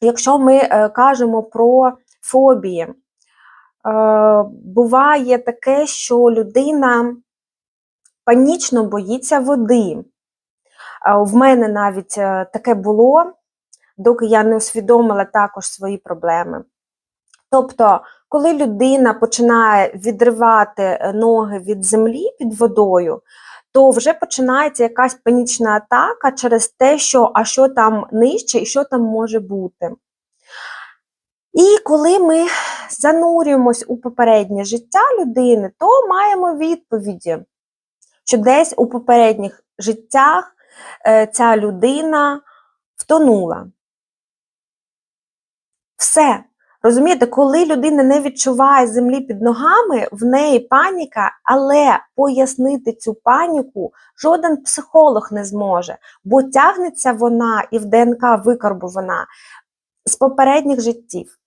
якщо ми е, кажемо про фобії, е, буває таке, що людина панічно боїться води. В мене навіть е, таке було, доки я не усвідомила також свої проблеми. Тобто, коли людина починає відривати е, ноги від землі під водою, то вже починається якась панічна атака через те, що а що там нижче і що там може бути. І коли ми занурюємось у попереднє життя людини, то маємо відповіді, що десь у попередніх життях е, ця людина втонула. Все. Розумієте, коли людина не відчуває землі під ногами, в неї паніка, але пояснити цю паніку жоден психолог не зможе, бо тягнеться вона і в ДНК викарбувана з попередніх життів.